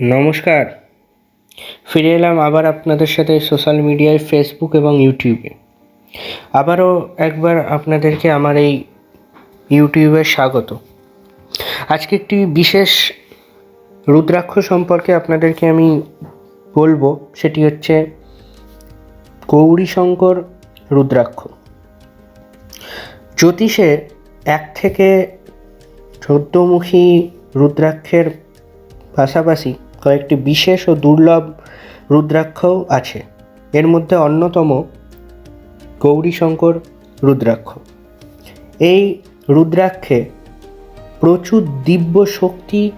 নমস্কার। ফিরে এলাম আবার আপনাদের সাথে সোশ্যাল মিডিয়ায় ফেসবুক এবং ইউটিউবে আবারও একবার আপনাদেরকে আমার এই ইউটিউবে স্বাগত। আজকে একটি বিশেষ রুদ্রাক্ষ সম্পর্কে আপনাদেরকে আমি বলব, সেটি হচ্ছে গৌরীশঙ্কর রুদ্রাক্ষ। জ্যোতিষে এক থেকে চোদ্দমুখী রুদ্রাক্ষের পাশাপাশি কয়েকটি বিশেষ ও দুর্লভ রুদ্রাক্ষও আছে। এর মধ্যে অন্যতম গৌরীশঙ্কর রুদ্রাক্ষ। এই রুদ্রাক্ষে প্রচুর দিব্য শক্তি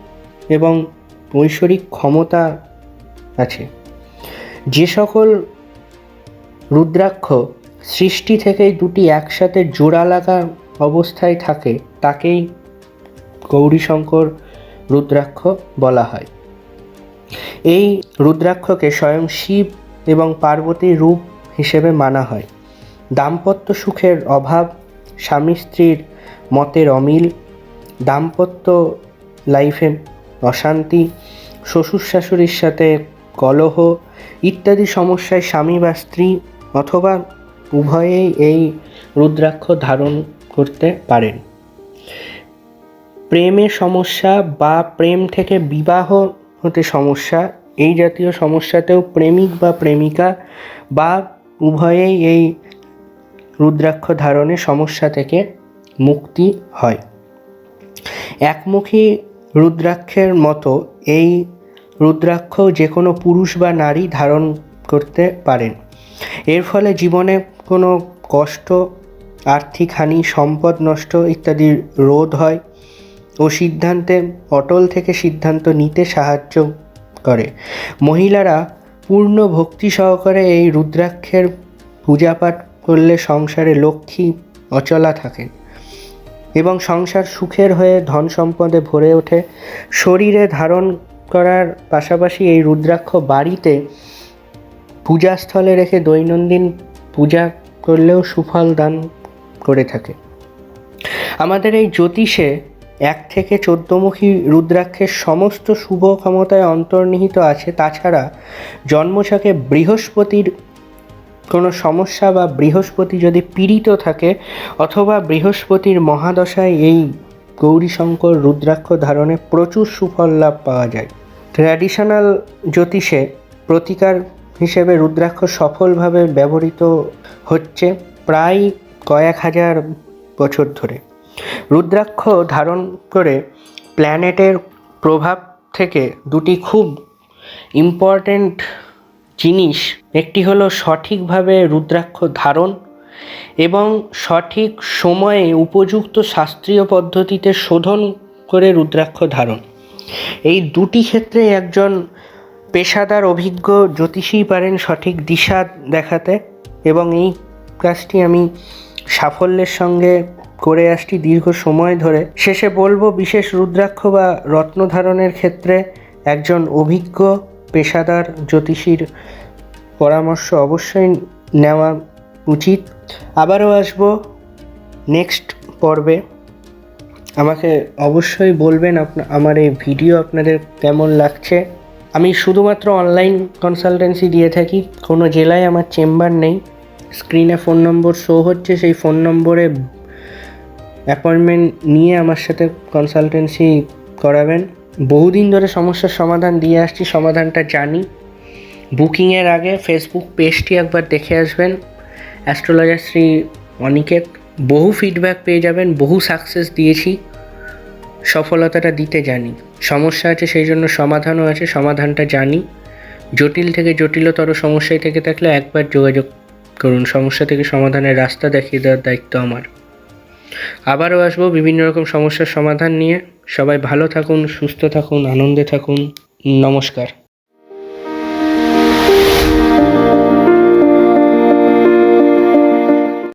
এবং ঐশ্বরিক ক্ষমতা আছে। যে সকল রুদ্রাক্ষ সৃষ্টি থেকেই দুটি একসাথে জোড়া লাগা অবস্থায় থাকে, তাকেই গৌরীশঙ্কর রুদ্রাক্ষ বলা হয়। এই রুদ্রাক্ষকে স্বয়ং শিব এবং পার্বতীর রূপ হিসেবে মানা হয়। দাম্পত্য সুখের অভাব, স্বামী স্ত্রীর মতের অমিল, দাম্পত্য লাইফে অশান্তি, শ্বশুর শাশুড়ির সাথে কলহ ইত্যাদি সমস্যায় স্বামী বা স্ত্রী অথবা উভয়েই এই রুদ্রাক্ষ ধারণ করতে পারেন। প্রেমের সমস্যা বা প্রেম থেকে বিবাহ হতে সমস্যা এই জাতীয় সমস্যাতেও প্রেমিক বা প্রেমিকা বা উভয়েই এই রুদ্রাক্ষ ধারণের সমস্যা থেকে মুক্তি হয়। একমুখী রুদ্রাক্ষের মতো এই রুদ্রাক্ষ যে কোনো পুরুষ বা নারী ধারণ করতে পারেন। এর ফলে জীবনে কোনো কষ্ট, আর্থিক হানি, সম্পদ নষ্ট ইত্যাদির রোধ হয় ও সিদ্ধান্তে, অটল থেকে সিদ্ধান্ত নিতে সাহায্য করে। মহিলারা পূর্ণ ভক্তি সহকারে এই রুদ্রাক্ষের পূজাপাঠ করলে সংসারে লক্ষ্মী অচলা থাকে এবং সংসার সুখের হয়ে ধন সম্পদে ভরে ওঠে। শরীরে ধারণ করার পাশাপাশি এই রুদ্রাক্ষ বাড়িতে পূজাস্থলে রেখে দৈনন্দিন পূজা করলেও সুফল দান করে থাকে। আমাদের এই জ্যোতিষে এক থেকে চোদ্দমুখী রুদ্রাক্ষের সমস্ত শুভ ক্ষমতায় অন্তর্নিহিত আছে। তাছাড়া জন্মছকে বৃহস্পতির কোনো সমস্যা বা বৃহস্পতি যদি পীড়িত থাকে অথবা বৃহস্পতির মহাদশায় এই গৌরীশঙ্কর রুদ্রাক্ষ ধারণে প্রচুর সুফল লাভ পাওয়া যায়। ট্র্যাডিশনাল জ্যোতিষে প্রতিকার হিসেবে রুদ্রাক্ষ সফলভাবে ব্যবহৃত হচ্ছে প্রায় কয়েক হাজার বছর ধরে। রুদ্রাক্ষ ধারণ করে প্ল্যানেটের প্রভাব থেকে দুটি খুব ইম্পর্ট্যান্ট জিনিস, একটি হলো সঠিকভাবে রুদ্রাক্ষ ধারণ এবং সঠিক সময়ে উপযুক্ত শাস্ত্রীয় পদ্ধতিতে শোধন করে রুদ্রাক্ষ ধারণ। এই দুটি ক্ষেত্রে একজন পেশাদার অভিজ্ঞ জ্যোতিষী পারেন সঠিক দিশা দেখাতে এবং এই কাজটি আমি সাফল্যের সঙ্গে করে আসছি দীর্ঘ সময় ধরে। শেষে বলব, বিশেষ রুদ্রাক্ষ বা রত্ন ধারণের ক্ষেত্রে একজন অভিজ্ঞ পেশাদার জ্যোতিষীর পরামর্শ অবশ্যই নেওয়া উচিত। আবারও আসব নেক্সট পর্বে। আমাকে অবশ্যই বলবেন আপনা, আমার এই ভিডিও আপনাদের কেমন লাগছে। আমি শুধুমাত্র অনলাইন কনসালটেন্সি দিয়ে থাকি, কোনো জেলায় আমার চেম্বার নেই। স্ক্রিনে ফোন নম্বর শো হচ্ছে, সেই ফোন নম্বরে অ্যাপয়েন্টমেন্ট নিয়ে আমার সাথে কনসালটেন্সি করাবেন। বহুদিন ধরে সমস্যার সমাধান দিয়ে আসছি, সমাধানটা জানি। বুকিংয়ের আগে ফেসবুক পেজটি একবার দেখে আসবেন। অ্যাস্ট্রোলজার শ্রী অনিকেত বহু ফিডব্যাক পেয়ে যাবেন, বহু সাকসেস দিয়েছি। সফলতাটা দিতে জানি। সমস্যা আছে, সেই জন্য সমাধানও আছে, সমাধানটা জানি। জটিল থেকে জটিলতর সমস্যায় থেকে থাকলে একবার যোগাযোগ করুন। সমস্যা থেকে সমাধানের রাস্তা দেখিয়ে দেওয়ার দায়িত্ব আমার। আবারও আসব বিভিন্ন রকম সমস্যার সমাধান নিয়ে। সবাই ভালো থাকুন, সুস্থ থাকুন, আনন্দে থাকুন। নমস্কার।